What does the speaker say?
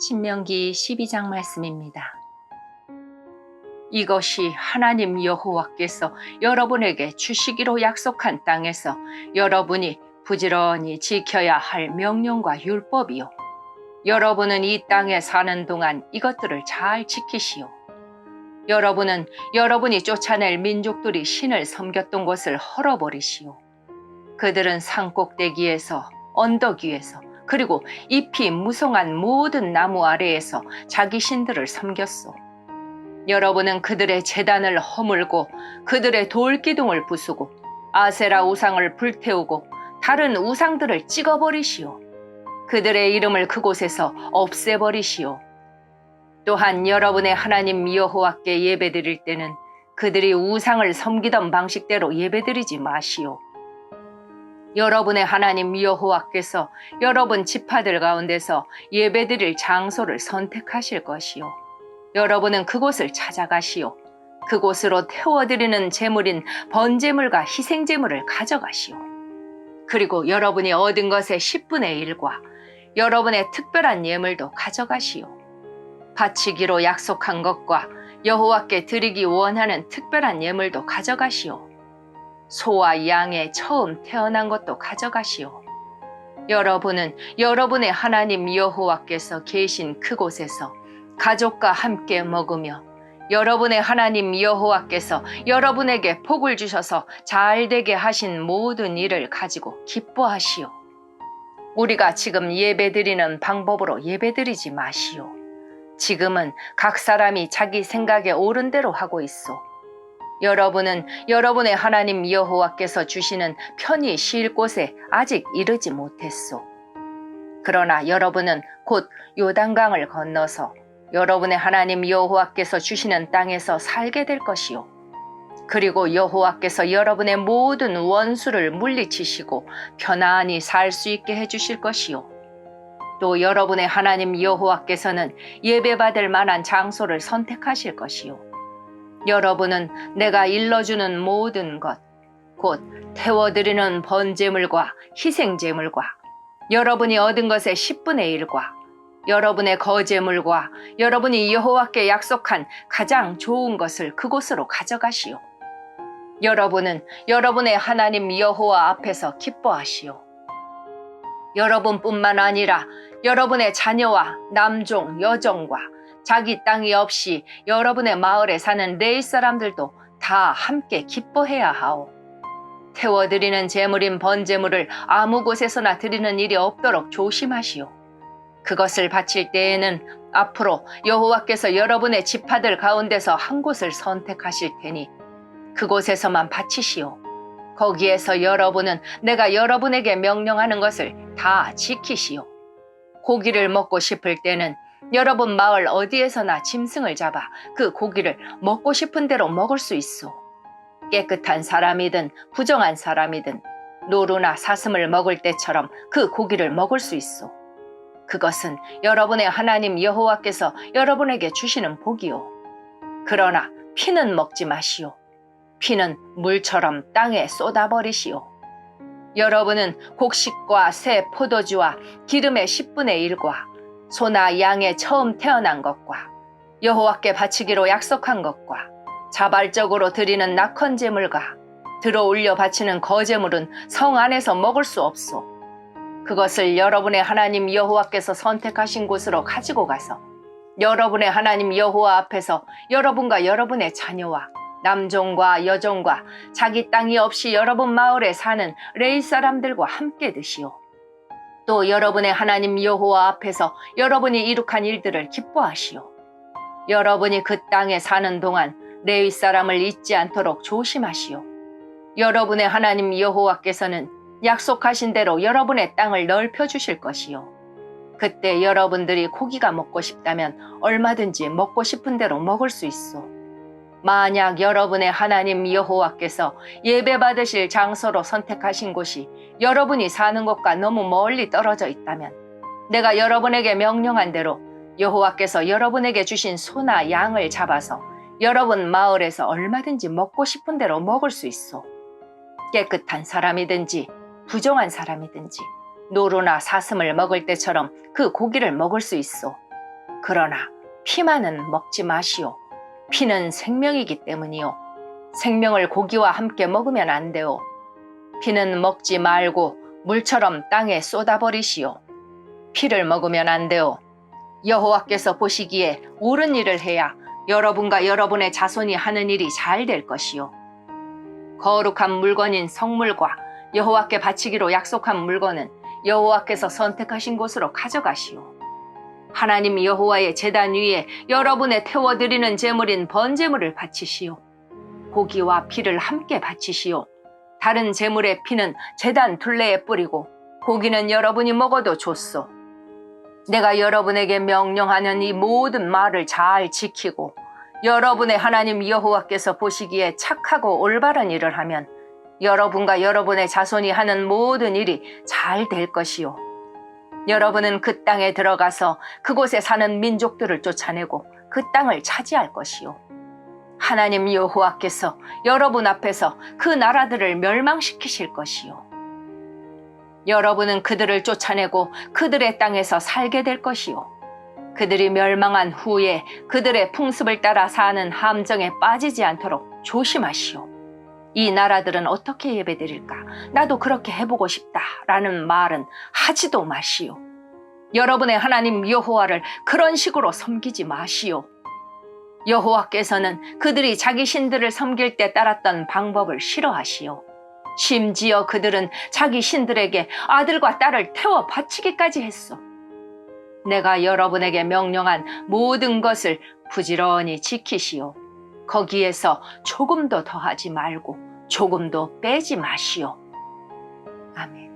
신명기 12장 말씀입니다. 이것이 하나님 여호와께서 여러분에게 주시기로 약속한 땅에서 여러분이 부지런히 지켜야 할 명령과 율법이요. 여러분은 이 땅에 사는 동안 이것들을 잘 지키시오. 여러분은 여러분이 쫓아낼 민족들이 신을 섬겼던 곳을 헐어버리시오. 그들은 산 꼭대기에서 언덕 위에서 그리고 잎이 무성한 모든 나무 아래에서 자기 신들을 섬겼소. 여러분은 그들의 재단을 허물고 그들의 돌기둥을 부수고 아세라 우상을 불태우고 다른 우상들을 찍어버리시오. 그들의 이름을 그곳에서 없애버리시오. 또한 여러분의 하나님 여호와께 예배드릴 때는 그들이 우상을 섬기던 방식대로 예배드리지 마시오. 여러분의 하나님 여호와께서 여러분 지파들 가운데서 예배드릴 장소를 선택하실 것이요. 여러분은 그곳을 찾아가시오. 그곳으로 태워드리는 제물인 번제물과 희생제물을 가져가시오. 그리고 여러분이 얻은 것의 10분의 1과 여러분의 특별한 예물도 가져가시오. 바치기로 약속한 것과 여호와께 드리기 원하는 특별한 예물도 가져가시오. 소와 양의 처음 태어난 것도 가져가시오. 여러분은 여러분의 하나님 여호와께서 계신 그곳에서 가족과 함께 먹으며 여러분의 하나님 여호와께서 여러분에게 복을 주셔서 잘 되게 하신 모든 일을 가지고 기뻐하시오. 우리가 지금 예배드리는 방법으로 예배드리지 마시오. 지금은 각 사람이 자기 생각에 옳은 대로 하고 있어. 여러분은 여러분의 하나님 여호와께서 주시는 편히 쉴 곳에 아직 이르지 못했소. 그러나 여러분은 곧 요단강을 건너서 여러분의 하나님 여호와께서 주시는 땅에서 살게 될 것이요. 그리고 여호와께서 여러분의 모든 원수를 물리치시고 편안히 살 수 있게 해주실 것이요. 또 여러분의 하나님 여호와께서는 예배받을 만한 장소를 선택하실 것이요. 여러분은 내가 일러주는 모든 것, 곧 태워드리는 번제물과 희생제물과 여러분이 얻은 것의 10분의 1과 여러분의 거제물과 여러분이 여호와께 약속한 가장 좋은 것을 그곳으로 가져가시오. 여러분은 여러분의 하나님 여호와 앞에서 기뻐하시오. 여러분뿐만 아니라 여러분의 자녀와 남종, 여종과 자기 땅이 없이 여러분의 마을에 사는 레이 사람들도 다 함께 기뻐해야 하오. 태워드리는 제물인 번제물을 아무 곳에서나 드리는 일이 없도록 조심하시오. 그것을 바칠 때에는 앞으로 여호와께서 여러분의 지파들 가운데서 한 곳을 선택하실 테니 그곳에서만 바치시오. 거기에서 여러분은 내가 여러분에게 명령하는 것을 다 지키시오. 고기를 먹고 싶을 때는 여러분 마을 어디에서나 짐승을 잡아 그 고기를 먹고 싶은 대로 먹을 수 있어. 깨끗한 사람이든 부정한 사람이든 노루나 사슴을 먹을 때처럼 그 고기를 먹을 수 있어. 그것은 여러분의 하나님 여호와께서 여러분에게 주시는 복이요. 그러나 피는 먹지 마시오. 피는 물처럼 땅에 쏟아버리시오. 여러분은 곡식과 새 포도주와 기름의 10분의 1과 소나 양의 처음 태어난 것과 여호와께 바치기로 약속한 것과 자발적으로 드리는 낙헌 제물과 들어 올려 바치는 거제물은 성 안에서 먹을 수 없소. 그것을 여러분의 하나님 여호와께서 선택하신 곳으로 가지고 가서 여러분의 하나님 여호와 앞에서 여러분과 여러분의 자녀와 남종과 여종과 자기 땅이 없이 여러분 마을에 사는 레이 사람들과 함께 드시오. 또 여러분의 하나님 여호와 앞에서 여러분이 이룩한 일들을 기뻐하시오. 여러분이 그 땅에 사는 동안 레위 사람을 잊지 않도록 조심하시오. 여러분의 하나님 여호와께서는 약속하신 대로 여러분의 땅을 넓혀 주실 것이요. 그때 여러분들이 고기가 먹고 싶다면 얼마든지 먹고 싶은 대로 먹을 수 있어. 만약 여러분의 하나님 여호와께서 예배 받으실 장소로 선택하신 곳이 여러분이 사는 곳과 너무 멀리 떨어져 있다면 내가 여러분에게 명령한 대로 여호와께서 여러분에게 주신 소나 양을 잡아서 여러분 마을에서 얼마든지 먹고 싶은 대로 먹을 수 있어. 깨끗한 사람이든지 부정한 사람이든지 노루나 사슴을 먹을 때처럼 그 고기를 먹을 수 있어. 그러나 피만은 먹지 마시오. 피는 생명이기 때문이요. 생명을 고기와 함께 먹으면 안 돼요. 피는 먹지 말고 물처럼 땅에 쏟아버리시오. 피를 먹으면 안 돼요. 여호와께서 보시기에 옳은 일을 해야 여러분과 여러분의 자손이 하는 일이 잘 될 것이요. 거룩한 물건인 성물과 여호와께 바치기로 약속한 물건은 여호와께서 선택하신 곳으로 가져가시오. 하나님 여호와의 제단 위에 여러분의 태워드리는 제물인 번제물을 바치시오. 고기와 피를 함께 바치시오. 다른 제물의 피는 제단 둘레에 뿌리고 고기는 여러분이 먹어도 좋소. 내가 여러분에게 명령하는 이 모든 말을 잘 지키고 여러분의 하나님 여호와께서 보시기에 착하고 올바른 일을 하면 여러분과 여러분의 자손이 하는 모든 일이 잘 될 것이요. 여러분은 그 땅에 들어가서 그곳에 사는 민족들을 쫓아내고 그 땅을 차지할 것이요. 하나님 여호와께서 여러분 앞에서 그 나라들을 멸망시키실 것이요. 여러분은 그들을 쫓아내고 그들의 땅에서 살게 될 것이요. 그들이 멸망한 후에 그들의 풍습을 따라 사는 함정에 빠지지 않도록 조심하시오. 이 나라들은 어떻게 예배드릴까? 나도 그렇게 해보고 싶다. 라는 말은 하지도 마시오. 여러분의 하나님 여호와를 그런 식으로 섬기지 마시오. 여호와께서는 그들이 자기 신들을 섬길 때 따랐던 방법을 싫어하시오. 심지어 그들은 자기 신들에게 아들과 딸을 태워 바치기까지 했어. 내가 여러분에게 명령한 모든 것을 부지런히 지키시오. 거기에서 조금도 더하지 말고 조금도 빼지 마시오. 아멘.